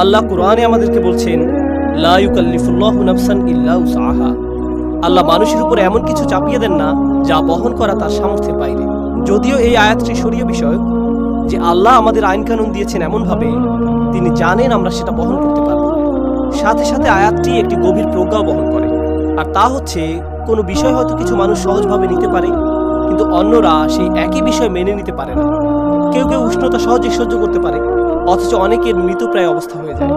আল্লাহ কোরআনে আমাদেরকে বলছেন আল্লাহ মানুষের উপর এমন কিছু চাপিয়ে দেন না যা বহন করা তার সামর্থ্যের বাইরে। যদিও এই আয়াতটি সরিয়ে বিষয় যে আল্লাহ আমাদের আইন কানুন দিয়েছেন এমনভাবে, তিনি জানেন আমরা সেটা বহন করতে পারব। সাথে সাথে আয়াতটি একটি গভীর প্রজ্ঞাও বহন করে। আর তা হচ্ছে, কোনো বিষয় হয়তো কিছু মানুষ সহজভাবে নিতে পারে, কিন্তু অন্যরা সেই একই বিষয় মেনে নিতে পারে না। কেউ কেউ উষ্ণতা সহজে সহ্য করতে পারে। অথচ অনেকের মৃতপ্রায় অবস্থা হয়ে যায়।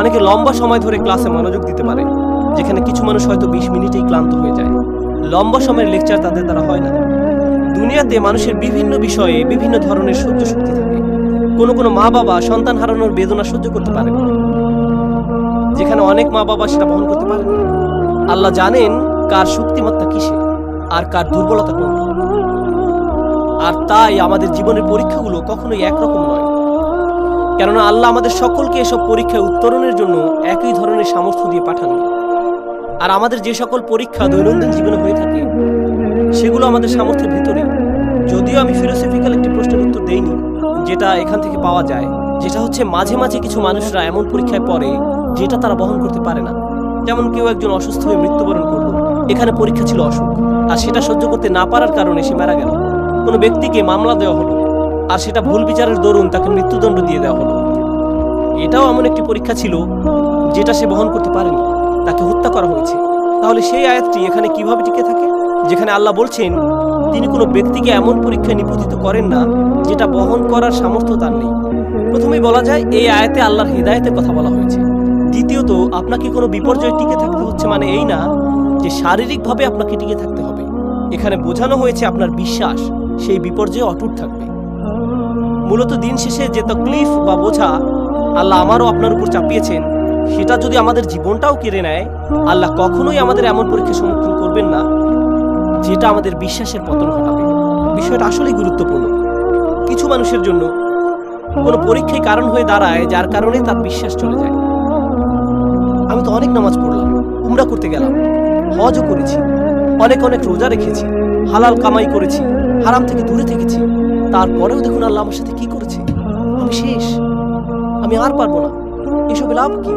অনেকে লম্বা সময় ধরে ক্লাসে মনোযোগ দিতে পারে, যেখানে কিছু মানুষ হয়তো বিশ মিনিটেই ক্লান্ত হয়ে যায়। লম্বা সময়ের লেকচার তাদের দ্বারা হয় না। দুনিয়াতে মানুষের বিভিন্ন বিষয়ে বিভিন্ন ধরনের সহ্য শক্তি থাকে। কোনো কোনো মা বাবা সন্তান হারানোর বেদনা সহ্য করতে পারে যেখানে অনেক মা বাবা সেটা বহন করতে পারে আল্লাহ জানেন কার শক্তিমত্তা কিসে আর কার দুর্বলতা কোনটি। আর তাই আমাদের জীবনের পরীক্ষাগুলো কখনোই একরকম নয়। কেননা আল্লাহ আমাদের সকলকে এসব পরীক্ষায় উত্তরণের জন্য একই ধরনের সামর্থ্য দিয়ে পাঠান। আর আমাদের যে সকল পরীক্ষা দৈনন্দিন জীবনে হয়ে থাকে, সেগুলো আমাদের সামর্থ্যের ভিতরে। যদিও আমি ফিলোসফিক্যাল একটি প্রশ্নের উত্তর দেইনি, যেটা এখান থেকে পাওয়া যায়, যেটা হচ্ছে মাঝে মাঝে কিছু মানুষরা এমন পরীক্ষায় পড়ে, যেটা তারা বহন করতে পারে না। যেমন কেউ একজন অসুস্থ হয়ে মৃত্যুবরণ করল, এখানে পরীক্ষা ছিল অসুখ, আর সেটা সহ্য করতে না পারার কারণে সে মারা গেল। কোনো ব্যক্তিকে মামলা দেওয়া হলো আর সেটা ভুল বিচারের দরুন তাকে মৃত্যুদণ্ড দিয়ে দেওয়া হলো। এটাও এমন একটি পরীক্ষা ছিল যেটা সে বহন করতে পারেনি, তাকে হত্যা করা হয়েছে। তাহলে সেই আয়াতটি এখানে কীভাবে টিকে থাকে? যেখানে আল্লাহ বলছেন, তিনি কোনো ব্যক্তিকে এমন পরীক্ষায় নিপতিত করেন না যেটা বহন করার সামর্থ্য তার নেই। প্রথমেই বলা যায়, এই আয়াতে আল্লাহর হৃদায়তের কথা বলা হয়েছে। দ্বিতীয়ত, আপনাকে কোনো বিপর্যয় টিকে থাকতে হচ্ছে মানে এই না যে শারীরিকভাবে আপনাকে টিকে থাকতে হবে। এখানে বোঝানো হয়েছে আপনার বিশ্বাস, সেই বিপর্যয়ে অটুট থাকবে। মূলত দিন শেষে যে তকলিফ বা বোঝা আল্লাহ আমারও আপনার উপর চাপিয়েছেন, সেটা যদি আমাদের জীবনটাও কেড়ে নেয়, আল্লাহ কখনোই আমাদের এমন পরীক্ষার সম্মুখীন করবেন না, যেটা আমাদের বিশ্বাসের পতন ঘটাবে। বিষয়টা আসলেই গুরুত্বপূর্ণ। কিছু মানুষের জন্য কোনো পরীক্ষায় কারণ হয়ে দাঁড়ায়, যার কারণে তার বিশ্বাস চলে যায়। আমি তো অনেক নামাজ পড়লাম, উমরা করতে গেলাম, হজও করেছি, অনেক অনেক রোজা রেখেছি, হালাল কামাই করেছি, হারাম থেকে দূরে থেকেছি। তারপরেও দেখুন আল্লাহ আমার সাথে কি করেছে। আমি শেষ। আমি আর পারব না। এসবে লাভ কি?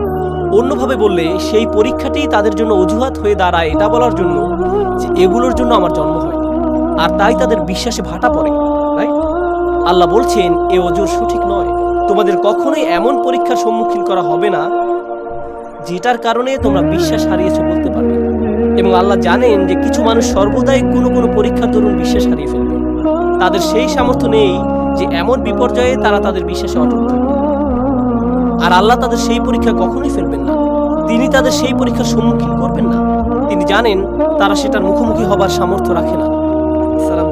অন্যভাবে বললে, সেই পরীক্ষাটি তাদের জন্য অজুহাত হয়ে দাঁড়ায় এটা বলার জন্য যে এগুলোর জন্য আমার জন্ম হয়নি। আর তাই তাদের বিশ্বাসে ভাটা পড়ে রাইট আল্লাহ বলছেন, এ অজুর সঠিক নয়। তোমাদের কখনোই এমন পরীক্ষার সম্মুখীন করা হবে না, যেটার কারণে তোমরা বিশ্বাস হারিয়েছো বলতে পারবে এবং আল্লাহ জানেন যে কিছু মানুষ সর্বদাই কোনো কোনো পরীক্ষার দরুন বিশ্বাস হারিয়ে ফেলবে। তাদের সেই সামর্থ্য নেই যে এমন বিপর্যয়ে তারা তাদের বিশ্বাসে অটুট থাকবে। আর আল্লাহ তাদের সেই পরীক্ষা কখনোই ফেলবেন না। তিনি তাদের সেই পরীক্ষার সম্মুখীন করবেন না। তিনি জানেন তারা সেটার মুখোমুখি হবার সামর্থ্য রাখে না। আসসালামু